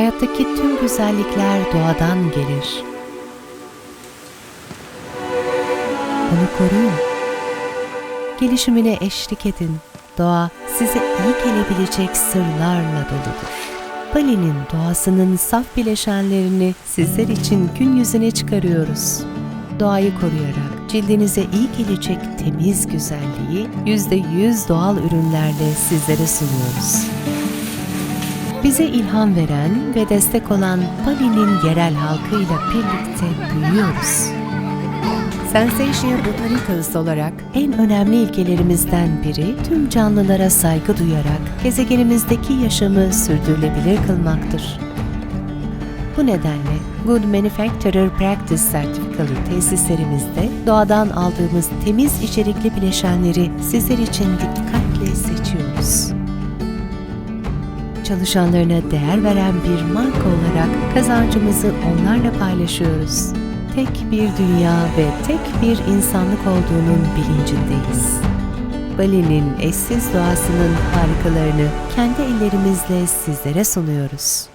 Hayattaki tüm güzellikler doğadan gelir. Onu koruyun. Gelişimine eşlik edin. Doğa size iyi gelebilecek sırlarla doludur. Bali'nin doğasının saf bileşenlerini sizler için gün yüzüne çıkarıyoruz. Doğayı koruyarak cildinize iyi gelecek temiz güzelliği %100 doğal ürünlerle sizlere sunuyoruz. Bize ilham veren ve destek olan Bali'nin yerel halkıyla birlikte büyüyoruz. Sensatia Botanicals olarak en önemli ilkelerimizden biri tüm canlılara saygı duyarak gezegenimizdeki yaşamı sürdürülebilir kılmaktır. Bu nedenle Good Manufacturer Practice sertifikalı tesislerimizde doğadan aldığımız temiz içerikli bileşenleri sizler için dikkatle seçiyoruz. Çalışanlarına değer veren bir marka olarak kazancımızı onlarla paylaşıyoruz. Tek bir dünya ve tek bir insanlık olduğunun bilincindeyiz. Bali'nin eşsiz doğasının harikalarını kendi ellerimizle sizlere sunuyoruz.